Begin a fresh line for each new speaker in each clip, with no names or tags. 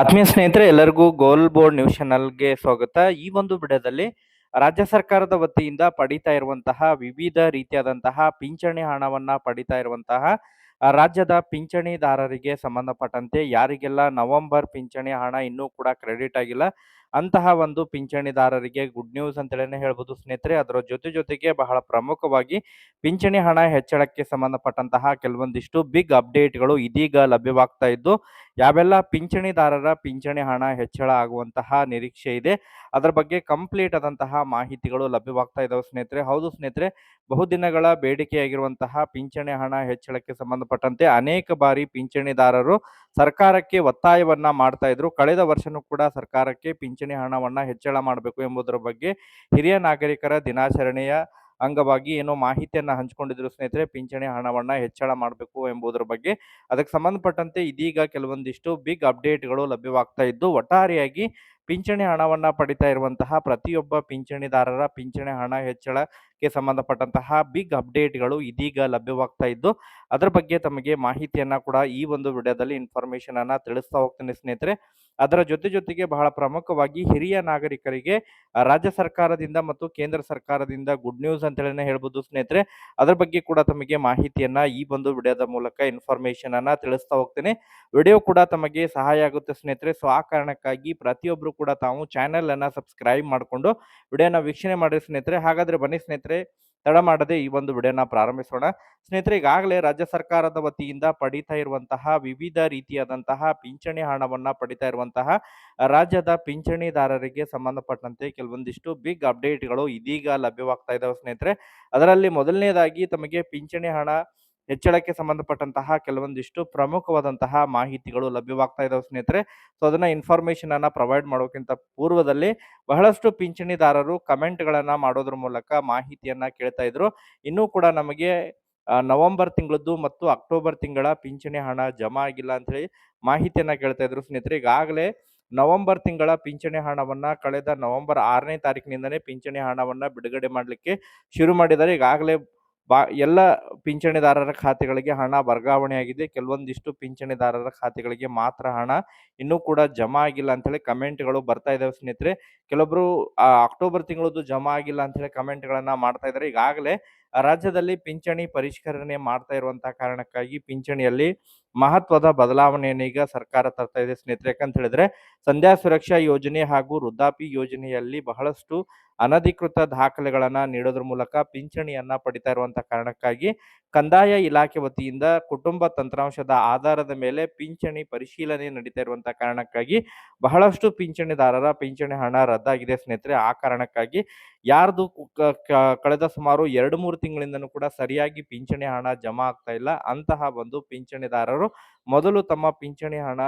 ಆತ್ಮೀಯ ಸ್ನೇಹಿತರೆ, ಎಲ್ಲರಿಗೂ ಗೋಲ್ ಬೋರ್ಡ್ ನ್ಯೂಸ್ ಚಾನಲ್ಗೆ ಸ್ವಾಗತ. ಈ ಒಂದು ಬಿಡದಲ್ಲಿ ರಾಜ್ಯ ಸರ್ಕಾರದ ವತಿಯಿಂದ ಪಡಿತಾ ಇರುವಂತಹ ವಿವಿಧ ರೀತಿಯಾದಂತಹ ಪಿಂಚಣಿ ಹಣವನ್ನ ಪಡಿತಾ ಇರುವಂತಹ ರಾಜ್ಯದ ಪಿಂಚಣಿದಾರರಿಗೆ ಸಂಬಂಧಪಟ್ಟಂತೆ ಯಾರಿಗೆಲ್ಲ ನವೆಂಬರ್ ಪಿಂಚಣಿ ಹಣ ಇನ್ನೂ ಕೂಡ ಕ್ರೆಡಿಟ್ ಆಗಿಲ್ಲ ಅಂತಹ ಒಂದು ಪಿಂಚಣಿದಾರರಿಗೆ ಗುಡ್ ನ್ಯೂಸ್ ಅಂತೇಳಿ ಹೇಳ್ಬೋದು ಸ್ನೇಹಿತರೆ. ಅದರ ಜೊತೆ ಜೊತೆಗೆ ಬಹಳ ಪ್ರಮುಖವಾಗಿ ಪಿಂಚಣಿ ಹಣ ಹೆಚ್ಚಳಕ್ಕೆ ಸಂಬಂಧಪಟ್ಟಂತಹ ಕೆಲವೊಂದಿಷ್ಟು ಬಿಗ್ ಅಪ್ಡೇಟ್ಗಳು ಇದೀಗ ಲಭ್ಯವಾಗ್ತಾ ಇದ್ದು, ಯಾವೆಲ್ಲ ಪಿಂಚಣಿದಾರರ ಪಿಂಚಣಿ ಹಣ ಹೆಚ್ಚಳ ಆಗುವಂತಹ ನಿರೀಕ್ಷೆ ಇದೆ, ಅದರ ಬಗ್ಗೆ ಕಂಪ್ಲೀಟ್ ಆದಂತಹ ಮಾಹಿತಿಗಳು ಲಭ್ಯವಾಗ್ತಾ ಇದ್ದಾವೆ ಸ್ನೇಹಿತರೆ. ಹೌದು ಸ್ನೇಹಿತರೆ, ಬಹುದಿನಗಳ ಬೇಡಿಕೆಯಾಗಿರುವಂತಹ ಪಿಂಚಣಿ ಹಣ ಹೆಚ್ಚಳಕ್ಕೆ ಸಂಬಂಧಪಟ್ಟಂತೆ ಅನೇಕ ಬಾರಿ ಪಿಂಚಣಿದಾರರು ಸರ್ಕಾರಕ್ಕೆ ಒತ್ತಾಯವನ್ನ ಮಾಡ್ತಾ ಇದ್ರು. ಕಳೆದ ವರ್ಷನೂ ಕೂಡ ಸರ್ಕಾರಕ್ಕೆ ಪಿಂಚಣಿ ಹಣವನ್ನ ಹೆಚ್ಚಳ ಮಾಡಬೇಕು ಎಂಬುದರ ಬಗ್ಗೆ ಹಿರಿಯ ನಾಗರಿಕರ ದಿನಾಚರಣೆಯ ಅಂಗವಾಗಿ ಏನೋ ಮಾಹಿತಿಯನ್ನು ಹಂಚಿಕೊಂಡಿದ್ರು ಸ್ನೇಹಿತರೆ, ಪಿಂಚಣಿ ಹಣವನ್ನು ಹೆಚ್ಚಳ ಮಾಡಬೇಕು ಎಂಬುದರ ಬಗ್ಗೆ. ಅದಕ್ಕೆ ಸಂಬಂಧಪಟ್ಟಂತೆ ಇದೀಗ ಕೆಲವೊಂದಿಷ್ಟು ಬಿಗ್ ಅಪ್ಡೇಟ್ಗಳು ಲಭ್ಯವಾಗ್ತಾ ಇದ್ದು, ಒಟ್ಟಾರೆಯಾಗಿ ಪಿಂಚಣಿ ಹಣವನ್ನು ಪಡಿತಾ ಇರುವಂತಹ ಪ್ರತಿಯೊಬ್ಬ ಪಿಂಚಣಿದಾರರ ಪಿಂಚಣಿ ಹಣ ಹೆಚ್ಚಳಕ್ಕೆ ಸಂಬಂಧಪಟ್ಟಂತಹ ಬಿಗ್ ಅಪ್ಡೇಟ್ಗಳು ಇದೀಗ ಲಭ್ಯವಾಗ್ತಾ ಇದ್ದು, ಅದರ ಬಗ್ಗೆ ತಮಗೆ ಮಾಹಿತಿಯನ್ನ ಕೂಡ ಈ ಒಂದು ವಿಡಿಯೋದಲ್ಲಿ ಇನ್ಫಾರ್ಮೇಷನನ್ನು ತಿಳಿಸ್ತಾ ಹೋಗ್ತೇನೆ ಸ್ನೇಹಿತರೆ. ಅದರ ಜೊತೆ ಜೊತೆಗೆ ಬಹಳ ಪ್ರಮುಖವಾಗಿ ಹಿರಿಯ ನಾಗರಿಕರಿಗೆ ರಾಜ್ಯ ಸರ್ಕಾರದಿಂದ ಮತ್ತು ಕೇಂದ್ರ ಸರ್ಕಾರದಿಂದ ಗುಡ್ ನ್ಯೂಸ್ ಅಂತೇಳಿ ಹೇಳ್ಬೋದು ಸ್ನೇಹಿತರೆ. ಅದರ ಬಗ್ಗೆ ಕೂಡ ತಮಗೆ ಮಾಹಿತಿಯನ್ನ ಈ ಒಂದು ವಿಡಿಯೋದ ಮೂಲಕ ಇನ್ಫಾರ್ಮೇಶನ್ ಅನ್ನ ತಿಳಿಸ್ತಾ ಹೋಗ್ತೇನೆ. ವಿಡಿಯೋ ಕೂಡ ತಮಗೆ ಸಹಾಯ ಆಗುತ್ತೆ ಸ್ನೇಹಿತರೆ. ಸೊ ಆ ಕಾರಣಕ್ಕಾಗಿ ಪ್ರತಿಯೊಬ್ಬರು ಕೂಡ ತಾವು ಚಾನೆಲ್ ಅನ್ನ ಸಬ್ಸ್ಕ್ರೈಬ್ ಮಾಡಿಕೊಂಡು ವಿಡಿಯೋನ ವೀಕ್ಷಣೆ ಮಾಡಿ ಸ್ನೇಹಿತರೆ. ಹಾಗಾದ್ರೆ ಬನ್ನಿ ಸ್ನೇಹಿತರೆ. ತಡ ಮಾಡದೆ ಈ ಒಂದು ವಿಡಿಯೋನ ಪ್ರಾರಂಭಿಸೋಣ. ಸ್ನೇಹಿತರೆ, ಈಗಾಗಲೇ ರಾಜ್ಯ ಸರ್ಕಾರದ ವತಿಯಿಂದ ಪಡಿತಾ ಇರುವಂತಹ ವಿವಿಧ ರೀತಿಯಾದಂತಹ ಪಿಂಚಣಿ ಹಣವನ್ನ ಪಡಿತಾ ಇರುವಂತಹ ರಾಜ್ಯದ ಪಿಂಚಣಿದಾರರಿಗೆ ಸಂಬಂಧಪಟ್ಟಂತೆ ಕೆಲವೊಂದಿಷ್ಟು ಬಿಗ್ ಅಪ್ಡೇಟ್ಗಳು ಇದೀಗ ಲಭ್ಯವಾಗ್ತಾ ಇದಾವೆ ಸ್ನೇಹಿತರೆ. ಅದರಲ್ಲಿ ಮೊದಲನೇದಾಗಿ ತಮಗೆ ಪಿಂಚಣಿ ಹಣ ಹೆಚ್ಚಳಕ್ಕೆ ಸಂಬಂಧಪಟ್ಟಂತಹ ಕೆಲವೊಂದಿಷ್ಟು ಪ್ರಮುಖವಾದಂತಹ ಮಾಹಿತಿಗಳು ಲಭ್ಯವಾಗ್ತಾ ಇದಾವೆ ಸ್ನೇಹಿತರೆ. ಸೊ ಅದನ್ನ ಇನ್ಫಾರ್ಮೇಶನ್ ಅನ್ನ ಪ್ರೊವೈಡ್ ಮಾಡೋಕ್ಕಿಂತ ಪೂರ್ವದಲ್ಲಿ ಬಹಳಷ್ಟು ಪಿಂಚಣಿದಾರರು ಕಮೆಂಟ್ಗಳನ್ನ ಮಾಡೋದ್ರ ಮೂಲಕ ಮಾಹಿತಿಯನ್ನ ಕೇಳ್ತಾ ಇದ್ರು. ಇನ್ನೂ ಕೂಡ ನಮಗೆ ನವೆಂಬರ್ ತಿಂಗಳದ್ದು ಮತ್ತು ಅಕ್ಟೋಬರ್ ತಿಂಗಳ ಪಿಂಚಣಿ ಹಣ ಜಮಾ ಆಗಿಲ್ಲ ಅಂತ ಹೇಳಿ ಮಾಹಿತಿಯನ್ನ ಕೇಳ್ತಾ ಇದ್ರು ಸ್ನೇಹಿತರೆ. ಈಗಾಗಲೇ ನವೆಂಬರ್ ತಿಂಗಳ ಪಿಂಚಣಿ ಹಣವನ್ನ ಕಳೆದ ನವೆಂಬರ್ ಆರನೇ ತಾರೀಕಿನಿಂದನೇ ಪಿಂಚಣಿ ಹಣವನ್ನ ಬಿಡುಗಡೆ ಮಾಡಲಿಕ್ಕೆ ಶುರು ಮಾಡಿದ್ದಾರೆ. ಈಗಾಗಲೇ ಬಾ, ಎಲ್ಲ ಪಿಂಚಣಿದಾರರ ಖಾತೆಗಳಿಗೆ ಹಣ ವರ್ಗಾವಣೆ ಆಗಿದೆ ಕೆಲವೊಂದಿಷ್ಟು ಪಿಂಚಣಿದಾರರ ಖಾತೆಗಳಿಗೆ ಮಾತ್ರ ಹಣ ಇನ್ನೂ ಕೂಡ ಜಮಾ ಆಗಿಲ್ಲ ಅಂತೇಳಿ ಕಮೆಂಟ್ಗಳು ಬರ್ತಾ ಇದ್ದಾವೆ ಸ್ನೇಹಿತರೆ. ಕೆಲವೊಬ್ಬರು ಅಕ್ಟೋಬರ್ ತಿಂಗಳದ್ದು ಜಮಾ ಆಗಿಲ್ಲ ಅಂತೇಳಿ ಕಮೆಂಟ್ಗಳನ್ನು ಮಾಡ್ತಾ ಇದ್ದಾರೆ ಈಗಾಗಲೇ ರಾಜ್ಯದಲ್ಲಿ ಪಿಂಚಣಿ ಪರಿಷ್ಕರಣೆ ಮಾಡ್ತಾ ಇರುವಂಥ ಕಾರಣಕ್ಕಾಗಿ ಪಿಂಚಣಿಯಲ್ಲಿ ಮಹತ್ವದ ಬದಲಾವಣೆಯನ್ನು ಈಗ ಸರ್ಕಾರ ತರ್ತಾ ಇದೆ ಸ್ನೇಹಿತರೆ. ಯಾಕಂತ ಹೇಳಿದ್ರೆ, ಸಂಧ್ಯಾ ಸುರಕ್ಷಾ ಯೋಜನೆ ಹಾಗೂ ವೃದ್ಧಾಪಿ ಯೋಜನೆಯಲ್ಲಿ ಬಹಳಷ್ಟು ಅನಧಿಕೃತ ದಾಖಲೆಗಳನ್ನ ನೀಡೋದ್ರ ಮೂಲಕ ಪಿಂಚಣಿಯನ್ನ ಪಡಿತಾ ಇರುವಂತಹ ಕಾರಣಕ್ಕಾಗಿ ಕಂದಾಯ ಇಲಾಖೆ ವತಿಯಿಂದ ಕುಟುಂಬ ತಂತ್ರಾಂಶದ ಆಧಾರದ ಮೇಲೆ ಪಿಂಚಣಿ ಪರಿಶೀಲನೆ ನಡೀತಾ ಇರುವಂತಹ ಕಾರಣಕ್ಕಾಗಿ ಬಹಳಷ್ಟು ಪಿಂಚಣಿದಾರರ ಪಿಂಚಣಿ ಹಣ ರದ್ದಾಗಿದೆ ಸ್ನೇಹಿತರೆ. ಆ ಕಾರಣಕ್ಕಾಗಿ ಯಾರ್ದು ಕಳೆದ ಸುಮಾರು ಎರಡು ಮೂರು ತಿಂಗಳಿಂದನೂ ಕೂಡ ಸರಿಯಾಗಿ ಪಿಂಚಣಿ ಹಣ ಜಮಾ ಆಗ್ತಾ ಇಲ್ಲ. ಅಂತಹ ಒಂದು ಪಿಂಚಣಿದಾರರು ಮೊದಲು ತಮ್ಮ ಪಿಂಚಣಿ ಹಣ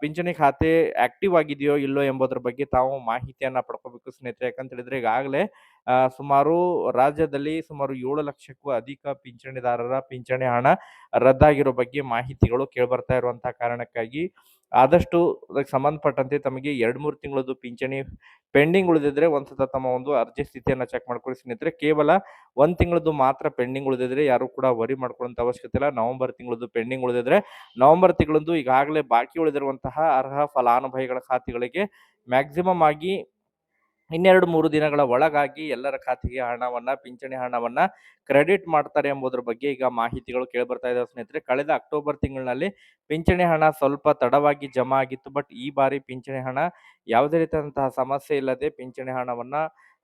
ಪಿಂಚಣಿ ಖಾತೆ ಆಕ್ಟಿವ್ ಆಗಿದೆಯೋ ಇಲ್ಲೋ ಎಂಬುದರ ಬಗ್ಗೆ ತಾವು ಮಾಹಿತಿಯನ್ನ ಪಡ್ಕೋಬೇಕು ಸ್ನೇಹಿತರೆ. ಯಾಕಂತ ಹೇಳಿದ್ರೆ ಈಗಾಗಲೇ ಸುಮಾರು ರಾಜ್ಯದಲ್ಲಿ ಸುಮಾರು ಏಳು ಲಕ್ಷಕ್ಕೂ ಅಧಿಕ ಪಿಂಚಣಿದಾರರ ಪಿಂಚಣಿ ಹಣ ರದ್ದಾಗಿರೋ ಬಗ್ಗೆ ಮಾಹಿತಿಗಳು ಕೇಳ್ಬರ್ತಾ ಇರುವಂತಹ ಕಾರಣಕ್ಕಾಗಿ ಆದಷ್ಟು ಅದಕ್ಕೆ ಸಂಬಂಧಪಟ್ಟಂತೆ ತಮಗೆ ಎರಡು ಮೂರು ತಿಂಗಳದ್ದು ಪಿಂಚಣಿ ಪೆಂಡಿಂಗ್ ಉಳಿದಿದ್ರೆ ಒಂದ್ಸತ ತಮ್ಮ ಒಂದು ಅರ್ಜಿ ಸ್ಥಿತಿಯನ್ನು ಚೆಕ್ ಮಾಡ್ಕೊಳ್ಳಿ ಸ್ನೇಹಿತರೆ. ಕೇವಲ ಒಂದು ತಿಂಗಳದ್ದು ಮಾತ್ರ ಪೆಂಡಿಂಗ್ ಉಳಿದಿದ್ರೆ ಯಾರು ಕೂಡ ವರಿ ಮಾಡ್ಕೊಳ್ಳೋಂಥ ಅವಶ್ಯಕತೆ ಇಲ್ಲ. ನವೆಂಬರ್ ತಿಂಗಳದ್ದು ಪೆಂಡಿಂಗ್ ಉಳಿದಿದ್ರೆ ನವೆಂಬರ್ ತಿಂಗಳದ್ದು ಈಗಾಗಲೇ ಬಾಕಿ ಉಳಿದಿರುವಂತಹ ಅರ್ಹ ಫಲಾನುಭವಿಗಳ ಖಾತೆಗಳಿಗೆ ಮ್ಯಾಕ್ಸಿಮಮ್ ಆಗಿ ಇನ್ನೆರಡು ಮೂರು ದಿನಗಳ ಒಳಗಾಗಿ ಎಲ್ಲರ ಖಾತೆಗೆ ಹಣವನ್ನ, ಪಿಂಚಣಿ ಹಣವನ್ನ ಕ್ರೆಡಿಟ್ ಮಾಡ್ತಾರೆ ಎಂಬುದರ ಬಗ್ಗೆ ಈಗ ಮಾಹಿತಿಗಳು ಕೇಳಿ ಬರ್ತಾ ಇದಾವೆ ಸ್ನೇಹಿತರೆ. ಕಳೆದ ಅಕ್ಟೋಬರ್ ತಿಂಗಳಿನಲ್ಲಿ ಪಿಂಚಣಿ ಹಣ ಸ್ವಲ್ಪ ತಡವಾಗಿ ಜಮಾ ಆಗಿತ್ತು. ಬಟ್ ಈ ಬಾರಿ ಪಿಂಚಣಿ ಹಣ ಯಾವುದೇ ರೀತಿಯಾದಂತಹ ಸಮಸ್ಯೆ ಇಲ್ಲದೆ ಪಿಂಚಣಿ ಹಣವನ್ನ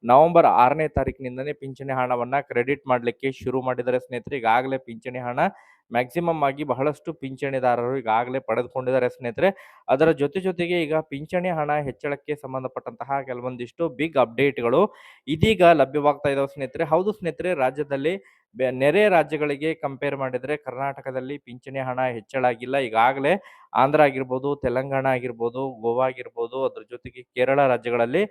ನವೆಂಬರ್ ಆರನೇ ತಾರೀಕಿನಿಂದನೇ ಪಿಂಚಣಿ ಹಣವನ್ನ ಕ್ರೆಡಿಟ್ ಮಾಡಲಿಕ್ಕೆ ಶುರು ಮಾಡಿದ್ದಾರೆ ಸ್ನೇಹಿತರೆ. ಈಗಾಗಲೇ ಪಿಂಚಣಿ ಹಣ ಮ್ಯಾಕ್ಸಿಮಮ್ ಆಗಿ ಬಹಳಷ್ಟು ಪಿಂಚಣಿದಾರರು ಈಗಾಗಲೇ ಪಡೆದುಕೊಂಡಿದ್ದಾರೆ ಸ್ನೇಹಿತರೆ. ಅದರ ಜೊತೆ ಜೊತೆಗೆ ಈಗ ಪಿಂಚಣಿ ಹಣ ಹೆಚ್ಚಳಕ್ಕೆ ಸಂಬಂಧಪಟ್ಟಂತಹ ಕೆಲವೊಂದಿಷ್ಟು ಬಿಗ್ ಅಪ್ಡೇಟ್ಗಳು ಇದೀಗ ಲಭ್ಯವಾಗ್ತಾ ಇದಾವೆ ಸ್ನೇಹಿತರೆ. ಹೌದು ಸ್ನೇಹಿತರೆ, ರಾಜ್ಯದಲ್ಲಿ ನೆರೆ ರಾಜ್ಯಗಳಿಗೆ ಕಂಪೇರ್ ಮಾಡಿದರೆ ಕರ್ನಾಟಕದಲ್ಲಿ ಪಿಂಚಣಿ ಹಣ ಹೆಚ್ಚಳ ಆಗಿಲ್ಲ. ಈಗಾಗಲೇ ಆಂಧ್ರ ಆಗಿರ್ಬೋದು, ತೆಲಂಗಾಣ ಆಗಿರ್ಬೋದು, ಗೋವಾ ಆಗಿರ್ಬೋದು, ಅದ್ರ ಜೊತೆಗೆ ಕೇರಳ ರಾಜ್ಯಗಳಲ್ಲಿ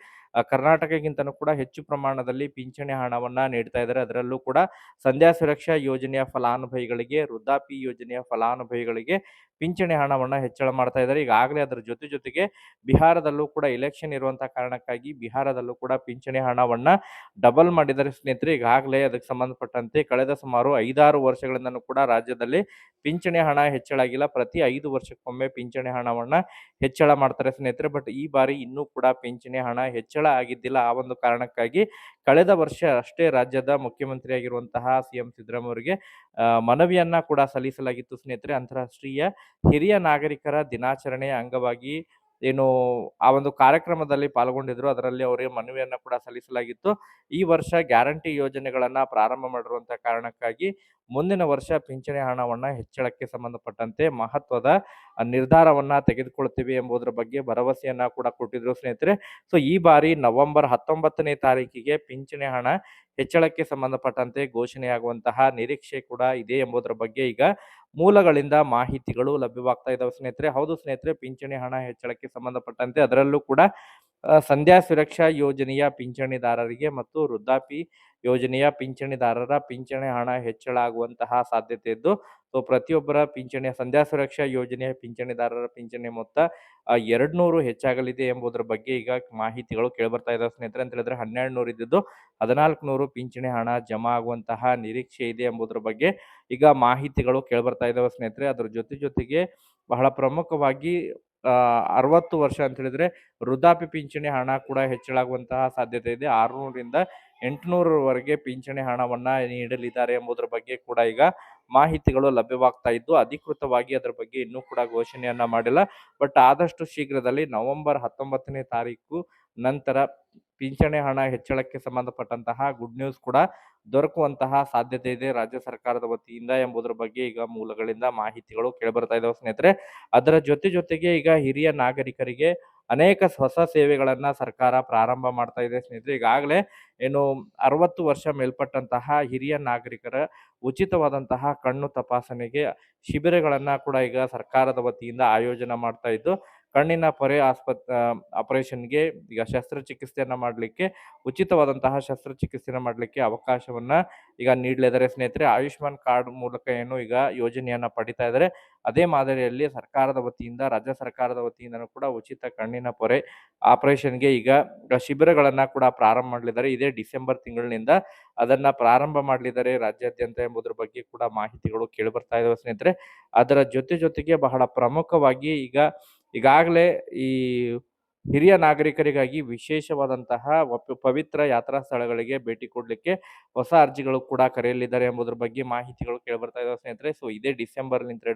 ಕರ್ನಾಟಕಕ್ಕಿಂತನೂ ಕೂಡ ಹೆಚ್ಚು ಪ್ರಮಾಣದಲ್ಲಿ ಪಿಂಚಣಿ ಹಣವನ್ನ ನೀಡ್ತಾ ಇದ್ದಾರೆ ಅದರಲ್ಲೂ ಕೂಡ ಸಂಧ್ಯಾ ಸುರಕ್ಷಾ ಯೋಜನೆಯ ಫಲಾನುಭವಿಗಳಿಗೆ ವೃದ್ಧಾಪಿ ಯೋಜನೆಯ ಫಲಾನುಭವಿಗಳಿಗೆ ಪಿಂಚಣಿ ಹಣವನ್ನ ಹೆಚ್ಚಳ ಮಾಡ್ತಾ ಇದ್ದಾರೆ ಈಗಾಗಲೇ ಅದರ ಜೊತೆ ಜೊತೆಗೆ ಬಿಹಾರದಲ್ಲೂ ಕೂಡ ಇಲೆಕ್ಷನ್ ಇರುವಂತಹ ಕಾರಣಕ್ಕಾಗಿ ಬಿಹಾರದಲ್ಲೂ ಕೂಡ ಪಿಂಚಣಿ ಹಣವನ್ನ ಡಬಲ್ ಮಾಡಿದ್ದಾರೆ ಸ್ನೇಹಿತರೆ. ಈಗಾಗಲೇ ಅದಕ್ಕೆ ಸಂಬಂಧಪಟ್ಟಂತೆ ಕಳೆದ ಸುಮಾರು ಐದಾರು ವರ್ಷಗಳಿಂದನೂ ಕೂಡ ರಾಜ್ಯದಲ್ಲಿ ಪಿಂಚಣಿ ಹಣ ಹೆಚ್ಚಳ ಆಗಿಲ್ಲ. ಪ್ರತಿ ಐದು ವರ್ಷಕ್ಕೊಮ್ಮೆ ಪಿಂಚಣಿ ಹಣವನ್ನ ಹೆಚ್ಚಳ ಮಾಡ್ತಾರೆ ಸ್ನೇಹಿತರೆ. ಬಟ್ ಈ ಬಾರಿ ಇನ್ನೂ ಕೂಡ ಪಿಂಚಣಿ ಹಣ ಹೆಚ್ಚಳ ಆಗಿದ್ದಿಲ್ಲ. ಆ ಒಂದು ಕಾರಣಕ್ಕಾಗಿ ಕಳೆದ ವರ್ಷ ಅಷ್ಟೇ ರಾಜ್ಯದ ಮುಖ್ಯಮಂತ್ರಿಯಾಗಿರುವಂತಹ ಸಿ ಎಂ ಸಿದ್ದರಾಮಯ್ಯ ಅವರಿಗೆ ಆ, ಮನವಿಯನ್ನ ಕೂಡ ಸಲ್ಲಿಸಲಾಗಿತ್ತು ಸ್ನೇಹಿತರೆ. ಅಂತಾರಾಷ್ಟ್ರೀಯ ಹಿರಿಯ ನಾಗರಿಕರ ದಿನಾಚರಣೆಯ ಅಂಗವಾಗಿ ಏನು ಆ ಒಂದು ಕಾರ್ಯಕ್ರಮದಲ್ಲಿ ಪಾಲ್ಗೊಂಡಿದ್ರು. ಅದರಲ್ಲಿ ಅವರಿಗೆ ಮನವಿಯನ್ನ ಕೂಡ ಸಲ್ಲಿಸಲಾಗಿತ್ತು. ಈ ವರ್ಷ ಗ್ಯಾರಂಟಿ ಯೋಜನೆಗಳನ್ನ ಪ್ರಾರಂಭ ಮಾಡಿರುವಂತಹ ಕಾರಣಕ್ಕಾಗಿ ಮುಂದಿನ ವರ್ಷ ಪಿಂಚಣಿ ಹಣವನ್ನ ಹೆಚ್ಚಳಕ್ಕೆ ಸಂಬಂಧಪಟ್ಟಂತೆ ಮಹತ್ವದ ನಿರ್ಧಾರವನ್ನ ತೆಗೆದುಕೊಳ್ತೀವಿ ಎಂಬುದರ ಬಗ್ಗೆ ಭರವಸೆಯನ್ನ ಕೂಡ ಕೊಟ್ಟಿದ್ರು ಸ್ನೇಹಿತರೆ. ಸೊ ಈ ಬಾರಿ ನವೆಂಬರ್ ಹತ್ತೊಂಬತ್ತನೇ ತಾರೀಕಿಗೆ ಪಿಂಚಣಿ ಹಣ ಹೆಚ್ಚಳಕ್ಕೆ ಸಂಬಂಧಪಟ್ಟಂತೆ ಘೋಷಣೆಯಾಗುವಂತಹ ನಿರೀಕ್ಷೆ ಕೂಡ ಇದೆ ಎಂಬುದರ ಬಗ್ಗೆ ಈಗ ಮೂಲಗಳಿಂದ ಮಾಹಿತಿಗಳು ಲಭ್ಯವಾಗ್ತಾ ಇದಾವೆ ಸ್ನೇಹಿತರೆ. ಹೌದು ಸ್ನೇಹಿತರೆ ಪಿಂಚಣಿ ಹಣ ಹೆಚ್ಚಳಕ್ಕೆ ಸಂಬಂಧಪಟ್ಟಂತೆ ಅದರಲ್ಲೂ ಕೂಡ ಸಂಧ್ಯಾ ಸುರಕ್ಷಾ ಯೋಜನೆಯ ಪಿಂಚಣಿದಾರರಿಗೆ ಮತ್ತು ವೃದ್ಧಾಪಿ ಯೋಜನೆಯ ಪಿಂಚಣಿದಾರರ ಪಿಂಚಣಿ ಹಣ ಹೆಚ್ಚಳ ಆಗುವಂತಹ ಸಾಧ್ಯತೆ ಇದ್ದು, ಸೊ, ಪ್ರತಿಯೊಬ್ಬರ ಪಿಂಚಣಿಯ ಸಂಧ್ಯಾ ಸುರಕ್ಷಾ ಯೋಜನೆಯ ಪಿಂಚಣಿದಾರರ ಪಿಂಚಣಿ ಮೊತ್ತ ಎರಡು ನೂರು ಹೆಚ್ಚಾಗಲಿದೆ ಎಂಬುದರ ಬಗ್ಗೆ ಈಗ ಮಾಹಿತಿಗಳು ಕೇಳಿಬರ್ತಾ ಇದ್ದಾವೆ ಸ್ನೇಹಿತರೆ, ಅಂತ ಹೇಳಿದ್ರೆ ಹನ್ನೆರಡು ನೂರು ಇದ್ದಿದ್ದು ಹದಿನಾಲ್ಕು ನೂರು ಪಿಂಚಣಿ ಹಣ ಜಮಾ ಆಗುವಂತಹ ನಿರೀಕ್ಷೆ ಇದೆ ಎಂಬುದರ ಬಗ್ಗೆ ಈಗ ಮಾಹಿತಿಗಳು ಕೇಳಿಬರ್ತಾ ಇದ್ದಾವೆ ಸ್ನೇಹಿತರೆ, ಅದರ ಜೊತೆ ಜೊತೆಗೆ ಬಹಳ ಪ್ರಮುಖವಾಗಿ ಅರವತ್ತು ವರ್ಷ ಅಂತ ಹೇಳಿದ್ರೆ ವೃದ್ಧಾಪ್ಯ ಪಿಂಚಣಿ ಹಣ ಕೂಡ ಹೆಚ್ಚಳಾಗುವಂತಹ ಸಾಧ್ಯತೆ ಇದೆ. ಆರುನೂರಿಂದ ಎಂಟುನೂರವರೆಗೆ ಪಿಂಚಣಿ ಹಣವನ್ನ ನೀಡಲಿದ್ದಾರೆ ಎಂಬುದರ ಬಗ್ಗೆ ಕೂಡ ಈಗ ಮಾಹಿತಿಗಳು ಲಭ್ಯವಾಗ್ತಾ ಇದ್ದು, ಅಧಿಕೃತವಾಗಿ ಅದರ ಬಗ್ಗೆ ಇನ್ನೂ ಕೂಡ ಘೋಷಣೆಯನ್ನ ಮಾಡಿಲ್ಲ. ಬಟ್ ಆದಷ್ಟು ಶೀಘ್ರದಲ್ಲಿ ನವೆಂಬರ್ ಹತ್ತೊಂಬತ್ತನೇ ತಾರೀಕು ನಂತರ ಪಿಂಚಣಿ ಹಣ ಹೆಚ್ಚಳಕ್ಕೆ ಸಂಬಂಧಪಟ್ಟಂತಹ ಗುಡ್ ನ್ಯೂಸ್ ಕೂಡ ದೊರಕುವಂತಹ ಸಾಧ್ಯತೆ ಇದೆ ರಾಜ್ಯ ಸರ್ಕಾರದ ವತಿಯಿಂದ ಎಂಬುದರ ಬಗ್ಗೆ ಈಗ ಮೂಲಗಳಿಂದ ಮಾಹಿತಿಗಳು ಕೇಳಿಬರ್ತಾ ಇದಾವೆ ಸ್ನೇಹಿತರೆ. ಅದರ ಜೊತೆ ಜೊತೆಗೆ ಈಗ ಹಿರಿಯ ನಾಗರಿಕರಿಗೆ ಅನೇಕ ಹೊಸ ಸೇವೆಗಳನ್ನ ಸರ್ಕಾರ ಪ್ರಾರಂಭ ಮಾಡ್ತಾ ಇದೆ ಸ್ನೇಹಿತರೆ. ಈಗಾಗಲೇ ಏನು ಅರವತ್ತು ವರ್ಷ ಮೇಲ್ಪಟ್ಟಂತಹ ಹಿರಿಯ ನಾಗರಿಕರ ಉಚಿತವಾದಂತಹ ಕಣ್ಣು ತಪಾಸಣೆಗೆ ಶಿಬಿರಗಳನ್ನ ಕೂಡ ಈಗ ಸರ್ಕಾರದ ವತಿಯಿಂದ ಆಯೋಜನೆ ಮಾಡ್ತಾ ಇದ್ದು ಕಣ್ಣಿನ ಪೊರೆ ಆಸ್ಪತ್ ಆಪರೇಷನ್ಗೆ ಈಗ ಶಸ್ತ್ರಚಿಕಿತ್ಸೆಯನ್ನು ಮಾಡಲಿಕ್ಕೆ, ಉಚಿತವಾದಂತಹ ಶಸ್ತ್ರಚಿಕಿತ್ಸೆಯನ್ನು ಮಾಡಲಿಕ್ಕೆ ಅವಕಾಶವನ್ನು ಈಗ ನೀಡಲಿದ್ದಾರೆ. ಸ್ನೇಹಿತರೆ, ಆಯುಷ್ಮಾನ್ ಕಾರ್ಡ್ ಮೂಲಕ ಏನು ಈಗ ಯೋಜನೆಯನ್ನು ಪಡಿತಾ ಇದ್ದಾರೆ. ಅದೇ ಮಾದರಿಯಲ್ಲಿ ಸರ್ಕಾರದ ವತಿಯಿಂದ, ರಾಜ್ಯ ಸರ್ಕಾರದ ವತಿಯಿಂದನೂ ಕೂಡ ಉಚಿತ ಕಣ್ಣಿನ ಪೊರೆ ಆಪರೇಷನ್ಗೆ ಈಗ ಶಿಬಿರಗಳನ್ನು ಕೂಡ ಪ್ರಾರಂಭ ಮಾಡಲಿದ್ದಾರೆ. ಇದೇ ಡಿಸೆಂಬರ್ ತಿಂಗಳಿನಿಂದ ಅದನ್ನ ಪ್ರಾರಂಭ ಮಾಡಲಿದ್ದಾರೆ ರಾಜ್ಯಾದ್ಯಂತ ಎಂಬುದರ ಬಗ್ಗೆ ಕೂಡ ಮಾಹಿತಿಗಳು ಕೇಳಿ ಬರ್ತಾ ಇದಾವೆ ಸ್ನೇಹಿತರೆ. ಅದರ ಜೊತೆ ಜೊತೆಗೆ ಬಹಳ ಪ್ರಮುಖವಾಗಿ ಈಗ ಈಗಾಗಲೇ ಈ ಹಿರಿಯ ನಾಗರಿಕರಿಗಾಗಿ ವಿಶೇಷವಾದಂತಹ ಪವಿತ್ರ ಯಾತ್ರಾ ಸ್ಥಳಗಳಿಗೆ ಭೇಟಿ ಕೊಡಲಿಕ್ಕೆ ಹೊಸ ಅರ್ಜಿಗಳು ಕೂಡ ಕರೆಯಲಿದ್ದಾರೆ ಎಂಬುದರ ಬಗ್ಗೆ ಮಾಹಿತಿಗಳು ಕೇಳಿಬರ್ತಾ ಇದ್ದಾವೆ ಸ್ನೇಹಿತರೆ. ಸೊ ಇದೇ ಡಿಸೆಂಬರ್ನಿಂದ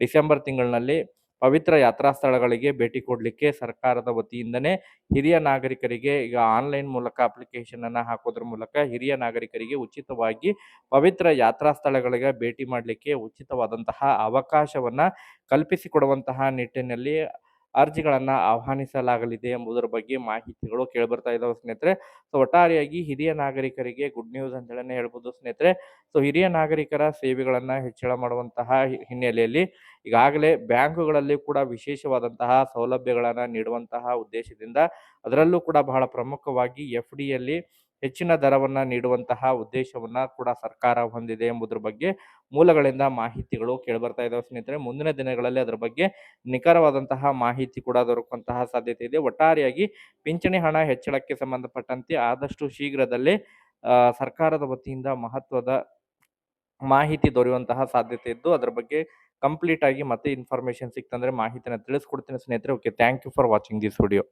ಡಿಸೆಂಬರ್ ತಿಂಗಳಿನಲ್ಲಿ ಪವಿತ್ರ ಯಾತ್ರಾ ಸ್ಥಳಗಳಿಗೆ ಭೇಟಿ ಕೊಡಲಿಕ್ಕೆ ಸರ್ಕಾರದ ವತಿಯಿಂದನೇ ಹಿರಿಯ ನಾಗರಿಕರಿಗೆ ಈಗ ಆನ್ಲೈನ್ ಮೂಲಕ ಅಪ್ಲಿಕೇಶನ್ ಅನ್ನು ಹಾಕೋದ್ರ ಮೂಲಕ ಹಿರಿಯ ನಾಗರಿಕರಿಗೆ ಉಚಿತವಾಗಿ ಪವಿತ್ರ ಯಾತ್ರಾ ಸ್ಥಳಗಳಿಗೆ ಭೇಟಿ ಮಾಡಲಿಕ್ಕೆ ಉಚಿತವಾದಂತಹ ಅವಕಾಶವನ್ನ ಕಲ್ಪಿಸಿಕೊಡುವಂತಹ ನಿಟ್ಟಿನಲ್ಲಿ ಅರ್ಜಿಗಳನ್ನ ಆಹ್ವಾನಿಸಲಾಗಲಿದೆ ಎಂಬುದರ ಬಗ್ಗೆ ಮಾಹಿತಿಗಳು ಕೇಳಿಬರ್ತಾ ಇದಾವೆ ಸ್ನೇಹಿತರೆ. ಸೊ ಒಟ್ಟಾರೆಯಾಗಿ ಹಿರಿಯ ನಾಗರಿಕರಿಗೆ ಗುಡ್ ನ್ಯೂಸ್ ಅಂತ ಹೇಳನೆ ಹೇಳ್ಬೋದು ಸ್ನೇಹಿತರೆ. ಸೊ ಹಿರಿಯ ನಾಗರಿಕರ ಸೇವೆಗಳನ್ನ ಹೆಚ್ಚಳ ಮಾಡುವಂತಹ ಹಿನ್ನೆಲೆಯಲ್ಲಿ ಈಗಾಗಲೇ ಬ್ಯಾಂಕುಗಳಲ್ಲಿ ಕೂಡ ವಿಶೇಷವಾದಂತಹ ಸೌಲಭ್ಯಗಳನ್ನ ನೀಡುವಂತಹ ಉದ್ದೇಶದಿಂದ ಅದರಲ್ಲೂ ಕೂಡ ಬಹಳ ಪ್ರಮುಖವಾಗಿ ಎಫ್ ಡಿಯಲ್ಲಿ ಹೆಚ್ಚಿನ ದರವನ್ನು ನೀಡುವಂತಹ ಉದ್ದೇಶವನ್ನ ಕೂಡ ಸರ್ಕಾರ ಹೊಂದಿದೆ ಎಂಬುದರ ಬಗ್ಗೆ ಮೂಲಗಳಿಂದ ಮಾಹಿತಿಗಳು ಕೇಳಿಬರ್ತಾ ಇದಾವೆ ಸ್ನೇಹಿತರೆ. ಮುಂದಿನ ದಿನಗಳಲ್ಲಿ ಅದರ ಬಗ್ಗೆ ನಿಖರವಾದಂತಹ ಮಾಹಿತಿ ಕೂಡ ದೊರಕುವಂತಹ ಸಾಧ್ಯತೆ ಇದೆ. ಒಟ್ಟಾರೆಯಾಗಿ ಪಿಂಚಣಿ ಹಣ ಹೆಚ್ಚಳಕ್ಕೆ ಸಂಬಂಧಪಟ್ಟಂತೆ ಆದಷ್ಟು ಶೀಘ್ರದಲ್ಲೇ ಸರ್ಕಾರದ ವತಿಯಿಂದ ಮಹತ್ವದ ಮಾಹಿತಿ ದೊರೆಯುವಂತಹ ಸಾಧ್ಯತೆ ಇದ್ದು ಅದರ ಬಗ್ಗೆ ಕಂಪ್ಲೀಟ್ ಆಗಿ ಮತ್ತೆ ಇನ್ಫಾರ್ಮೇಶನ್ ಸಿಕ್ತಂದ್ರೆ ಮಾಹಿತಿನ ತಿಳಿಸ್ಕೊಡ್ತೀನಿ ಸ್ನೇಹಿತರೆ. Okay, thank you for watching this video.